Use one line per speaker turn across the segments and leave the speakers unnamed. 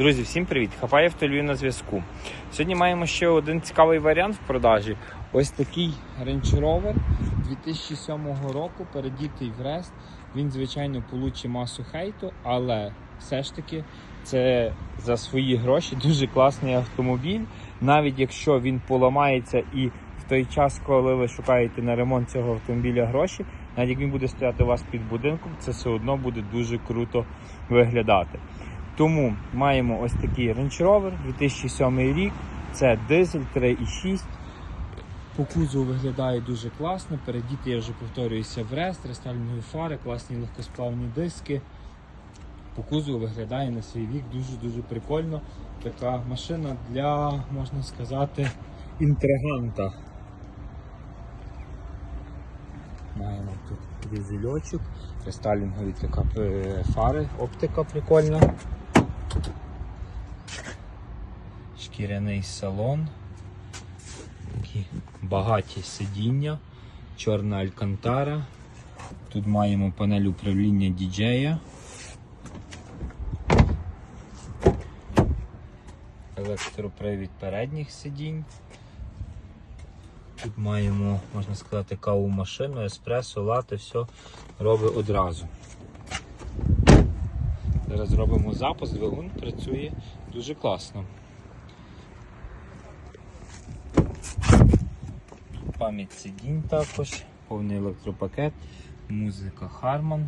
Друзі, всім привіт! Хапаєв Львів на зв'язку. Сьогодні маємо ще один цікавий варіант в продажі. Ось такий Range Rover 2007 року, передітий в Рест. Він, звичайно, получить масу хейту, але все ж таки це за свої гроші дуже класний автомобіль. Навіть якщо він поламається і в той час, коли ви шукаєте на ремонт цього автомобіля гроші, навіть як він буде стояти у вас під будинком, це все одно буде дуже круто виглядати. Тому маємо ось такий Range Rover 2007 рік. Це дизель 3,6. По кузову виглядає дуже класно. Передіти, я вже повторююся, в рест, рестайлінгові фари, класні легкосплавні диски. По кузову виглядає на свій вік дуже-дуже прикольно. Така машина для, можна сказати, інтриганта. Маємо тут дизельочок, рестайлінгові е, фари, оптика прикольна. Шкіряний салон. Такі багаті сидіння, чорна алькантара. Тут маємо панель управління діджея. Електропривід передніх сидінь. Тут маємо, можна сказати, каву машину, еспресо, лати, все робить одразу. Зараз зробимо запуск, двигун працює дуже класно. Пам'ять сидінь також, повний електропакет, музика Harman,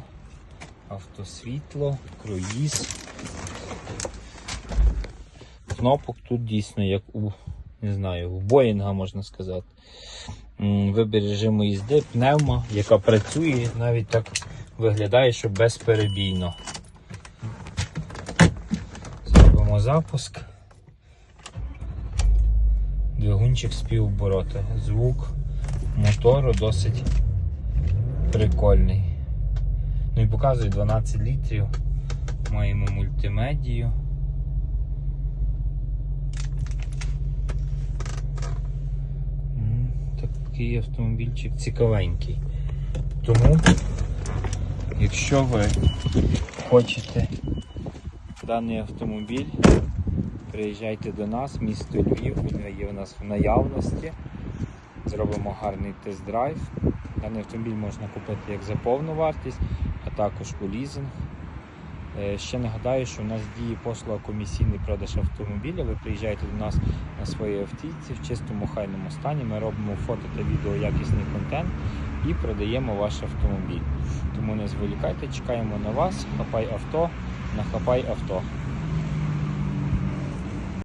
автосвітло, круїз. Кнопок тут дійсно як у не знаю, у Боїнга можна сказати. Вибір режиму їзди, пневма, яка працює, навіть так виглядає, що безперебійно. Зробимо запуск. Двигунчик співобороти. Звук мотору досить прикольний. Ну і показує 12 літрів. Маємо мультимедію. Такий автомобільчик цікавенький. Тому, якщо ви хочете даний автомобіль, приїжджайте до нас, місто Львів, він є у нас в наявності. Зробимо гарний тест-драйв. Даний автомобіль можна купити як за повну вартість, а також у лізинг. Е, Ще нагадаю, що у нас діє послуга комісійний продаж автомобіля. Ви приїжджаєте до нас на своїй автівці в чистому хайному стані. Ми робимо фото та відео якісний контент і продаємо ваш автомобіль. Тому не зволікайте, чекаємо на вас. Хапай авто на хапай авто.